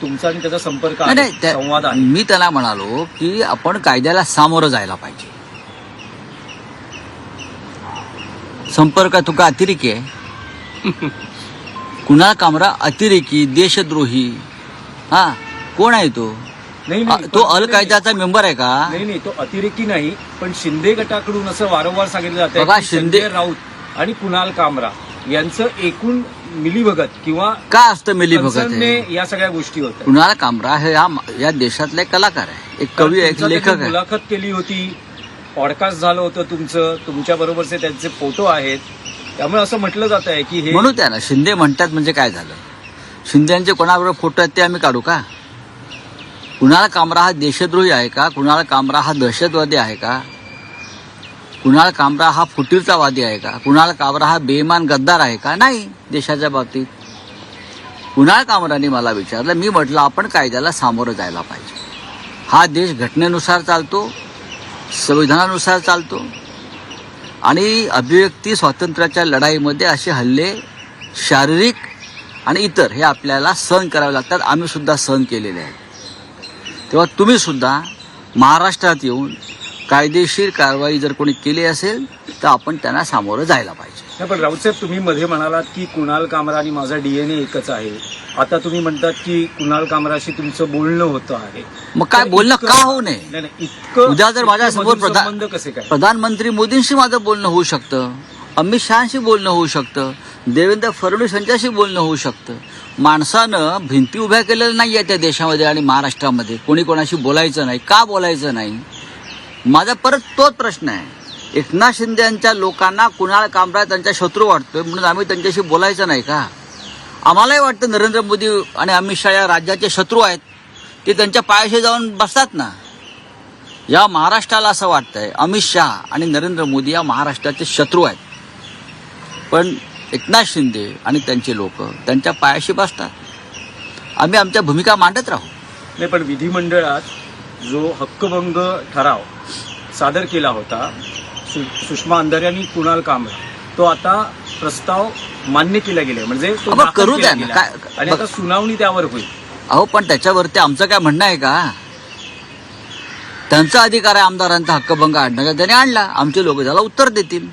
तुमचा आणि त्याचा संपर्क नाही, आहे नाही त्या- संवाद आहे. मी त्याला म्हणालो की आपण कायद्याला सामोरं जायला पाहिजे. संपर्क तुका अतिरेकी आहे. कुणाल कामरा अतिरेकी देशद्रोही? हा कोण आहे तो? नाही तो पण- अल कायद्याचा मेंबर आहे का? नाही नाही तो अतिरेकी नाही पण शिंदे गटाकडून असं वारंवार सांगितलं जातं बघा, शिंदे- राऊत आणि कुणाल कामरा. यांचं एकूण मिलीभगत किंवा का असतं मिली भगत कन्सर्नने आहे या सगळ्या गोष्टी होत्या. कुणाल कामरा हे या या देशातला एक कलाकार आहे एक कवी आहे एक तुमचा लेखक त्यांनी आहे मुलाखत केली होती? पॉडकास्ट झालं होतं तुमचं. तुमच्या बरोबरचे त्यांचे फोटो आहेत. त्यामुळे असं म्हटलं जात आहे की हे म्हणून त्या ना शिंदे म्हणतात म्हणजे काय झालं? शिंदेचे कोणाबरोबर फोटो आहेत ते आम्ही काढू का? कुणाल कामरा हा देशद्रोही आहे का? कुणाल कामरा हा दहशतवादी आहे का? कुणाल कामरा हा फुटीरतावादी आहे का? कुणाल कामरा हा बेईमान गद्दार आहे का? नाही देशाच्या बाबतीत. कुणाल कामराने मला विचारलं मी म्हटलं आपण कायद्याला सामोरं जायला पाहिजे. हा देश घटनेनुसार चालतो संविधानानुसार चालतो आणि अभिव्यक्ती स्वातंत्र्याच्या लढाईमध्ये असे हल्ले शारीरिक आणि इतर हे आपल्याला सहन करावे लागतात. आम्हीसुद्धा सहन केलेले आहेत. तेव्हा तुम्ही सुद्धा महाराष्ट्रात येऊन कायदेशीर कारवाई जर कोणी केली असेल तर आपण त्यांना सामोरं जायला पाहिजे. नाही पण राऊतसाहेब तुम्ही मध्ये म्हणालात की कुणाल कामरा आणि माझा डीएनए एकच आहे. आता तुम्ही म्हणतात की कुणाल कामराशी तुमचं बोलणं होतं आहे. मग काय बोलणं का होऊ नये? नाही इतकं उद्या जर मधुर प्रधा- संबंध कसे काय? प्रधानमंत्री मोदींशी माझं बोलणं होऊ शकतं अमित शहाशी बोलणं होऊ शकतं देवेंद्र फडणवीस यांच्याशी बोलणं होऊ शकतं. माणसानं भिंती उभ्या केलेल्या नाही आहे त्या देशामध्ये आणि महाराष्ट्रामध्ये. कोणी कोणाशी बोलायचं नाही. का बोलायचं नाही? माझा परत तोच प्रश्न आहे. एकनाथ शिंदे यांच्या लोकांना कुणाल कामरा त्यांचा शत्रू वाटतोय म्हणून आम्ही त्यांच्याशी बोलायचं नाही का? आम्हालाही वाटतं नरेंद्र मोदी आणि अमित शहा या राज्याचे शत्रू आहेत. ते त्यांच्या पायाशी जाऊन बसतात ना? या महाराष्ट्राला असं वाटतंय अमित शहा आणि नरेंद्र मोदी या महाराष्ट्राचे शत्रू आहेत. पण एकनाथ शिंदे आणि त्यांचे लोक त्यांच्या पायाशी बसतात. आम्ही आमच्या भूमिका मांडत राहू. नाही पण विधिमंडळात जो हक्कभंग ठराव सादर केला होता सु- सुषमा अंधारे आणि कुणाल कामरा तो आता प्रस्ताव मान्य केला गेलाय म्हणजे तो अबे, दाखल करू केला द्या आणि आता सुनावणी त्यावर होईल. अहो पण त्याच्यावरती आमचं काय म्हणणं आहे का? त्यांचा अधिकार आहे आमदारांचा हक्कभंग आणण्याचा त्याने आणला. आमचे लोक त्याला उत्तर देतील.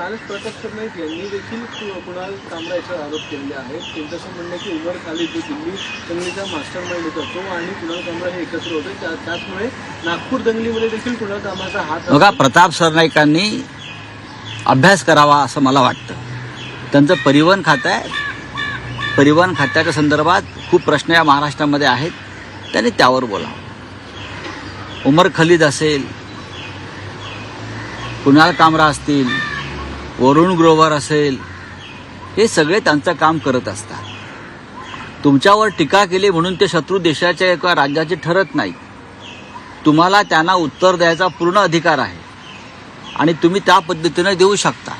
कालच प्रकाश सरनाईक यांनी देखील कु- कुणाल कामरा याच्यावर आरोप केलेले आहेत त्यांचं असं म्हणणं की उमर खालिद जो दिल्ली दंगलीचा मास्टर माइंड होता. तो आणि कुणाल कामरा हे एकत्र होते. त्या- त्याचमुळे नागपूर दंगलीमध्ये देखील कुणाल कामराचा हात बघा प्रताप सरनाईकांनी अभ्यास करावा असं मला वाटतं. त्यांचं परिवहन खातं आहे. परिवहन खात्याच्या संदर्भात खूप प्रश्न या महाराष्ट्रामध्ये आहेत. त्यांनी त्यावर बोलावं. उमर खलीद असेल कुणाल कामरा असतील वरुण ग्रोवर असेल हे सगळे त्यांचं काम करत असतात. तुमच्यावर टीका केली म्हणून ते शत्रू देशाच्या एका राज्याचे ठरत नाही. तुम्हाला त्यांना उत्तर द्यायचा पूर्ण अधिकार आहे. आणि तुम्ही त्या पद्धतीनं देऊ शकता.